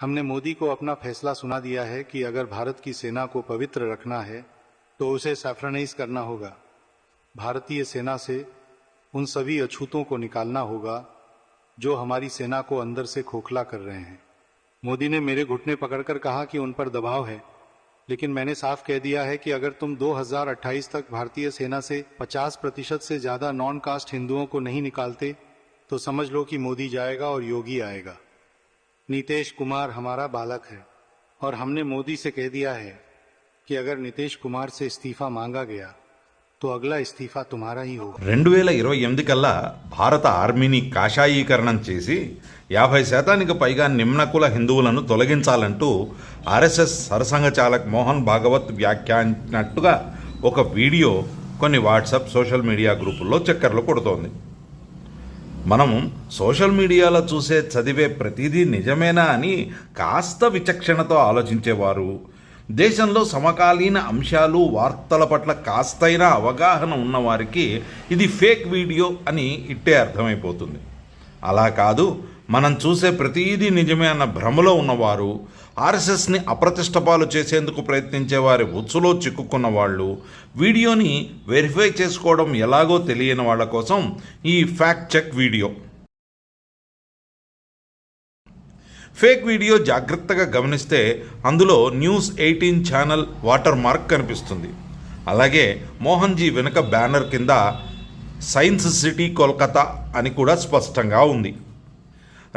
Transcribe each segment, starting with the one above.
हमने मोदी को अपना फैसला सुना दिया है कि अगर भारत की सेना को पवित्र रखना है तो उसे सैफ्रनाइज करना होगा। भारतीय सेना से उन सभी अछूतों को निकालना होगा, जो हमारी सेना को अंदर से खोखला कर रहे हैं। मोदी ने मेरे घुटने पकड़कर कहा कि उन पर दबाव है, लेकिन मैंने साफ़ कह दिया है कि अगर तुम 2028 तक भारतीय सेना से 50 प्रतिशत से ज़्यादा नॉन कास्ट हिंदुओं को नहीं निकालते तो समझ लो कि मोदी जाएगा और योगी आएगा। नीतीश कुमार हमारा बालक है और हमने मोदी से कह दिया है कि अगर नीतीश कुमार से इस्तीफा मांगा गया तो अगला इस्तीफा तुम्हारा ही होगा రెండు వేల ఇరవై ఎనిమిది కల్లా భారత ఆర్మీని కాషాయీకరణం చేసి యాభై శాతానికి పైగా నిమ్నకుల హిందువులను తొలగించాలంటూ ఆర్ఎస్ఎస్ సరసంఘ చాలక్ మోహన్ భాగవత్ వ్యాఖ్యానించినట్టుగా ఒక వీడియో కొన్ని వాట్సాప్ సోషల్ మీడియా గ్రూపుల్లో చక్కర్లు కొడుతోంది మనం సోషల్ మీడియాలో చూసే చదివే ప్రతిదీ నిజమేనా అని కాస్త విచక్షణతో ఆలోచించేవారు. దేశంలో సమకాలీన అంశాలు వార్తల పట్ల కాస్తైనా అవగాహన ఉన్నవారికి ఇది ఫేక్ వీడియో అని ఇట్టే అర్థమైపోతుంది. అలా కాదు మనం చూసే ప్రతిదీ నిజమే అన్న భ్రమలో ఉన్నవారు ఆర్ఎస్ఎస్ని అప్రతిష్టపాలు చేసేందుకు ప్రయత్నించే వారి ఉత్సులో చిక్కుకున్న వాళ్ళు వీడియోని వెరిఫై చేసుకోవడం ఎలాగో తెలియని వాళ్ళ కోసం ఈ fact check video. Fake video జాగ్రత్తగా గమనిస్తే అందులో news eighteen channel watermark కనిపిస్తుంది. అలాగే మోహన్జీ వెనుక బ్యానర్ కింద సైన్స్ సిటీ కోల్కతా అని కూడా స్పష్టంగా ఉంది.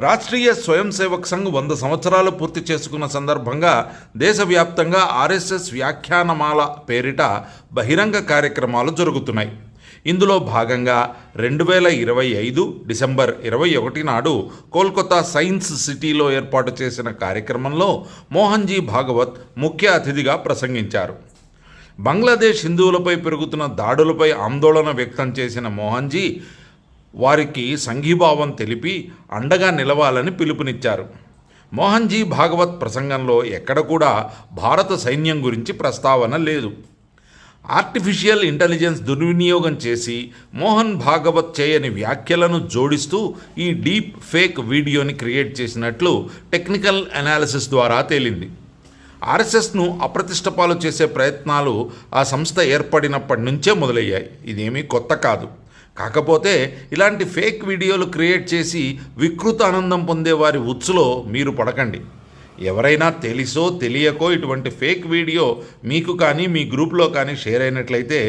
రాష్ట్రీయ స్వయం సేవక్ సంఘ్ వంద సంవత్సరాలు పూర్తి చేసుకున్న సందర్భంగా దేశవ్యాప్తంగా ఆర్ఎస్ఎస్ వ్యాఖ్యానమాల పేరిట బహిరంగ కార్యక్రమాలు జరుగుతున్నాయి. ఇందులో భాగంగా రెండు వేల ఇరవై ఐదు డిసెంబర్ ఇరవై ఒకటి నాడు కోల్కతా సైన్స్ సిటీలో ఏర్పాటు చేసిన కార్యక్రమంలో మోహన్జీ భాగవత్ ముఖ్య అతిథిగా ప్రసంగించారు. బంగ్లాదేశ్ హిందువులపై పెరుగుతున్న దాడులపై ఆందోళన వ్యక్తం చేసిన మోహన్జీ వారికి సంఘీభావం తెలిపి అండగా నిలవాలని పిలుపునిచ్చారు. మోహన్జీ భాగవత్ ప్రసంగంలో ఎక్కడ కూడా భారత సైన్యం గురించి ప్రస్తావన లేదు. ఆర్టిఫిషియల్ ఇంటెలిజెన్స్ దుర్వినియోగం చేసి మోహన్ భాగవత్ చేయని వ్యాఖ్యలను జోడిస్తూ ఈ డీప్ ఫేక్ వీడియోని క్రియేట్ చేసినట్లు టెక్నికల్ అనాలిసిస్ ద్వారా తేలింది. ఆర్ఎస్ఎస్ను అప్రతిష్టపాలు చేసే ప్రయత్నాలు ఆ సంస్థ ఏర్పడినప్పటి నుంచే మొదలయ్యాయి. ఇదేమీ కొత్త కాదు. కాకపోతే ఇలాంటి ఫేక్ వీడియోలు క్రియేట్ చేసి వికృత ఆనందం పొందే వారి ఉచ్చులో మీరు పడకండి. ఎవరైనా తెలిసో తెలియకో ఇటువంటి ఫేక్ వీడియో మీకు కానీ మీ గ్రూప్లో కానీ షేర్ అయినట్లయితే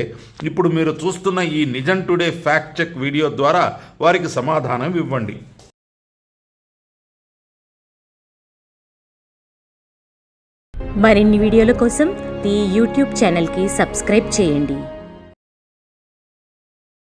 ఇప్పుడు మీరు చూస్తున్న ఈ నిజం టుడే ఫ్యాక్ట్ చెక్ వీడియో ద్వారా వారికి సమాధానం ఇవ్వండి. మరిన్ని వీడియోల కోసం ఈ యూట్యూబ్ ఛానల్కి సబ్స్క్రైబ్ చేయండి.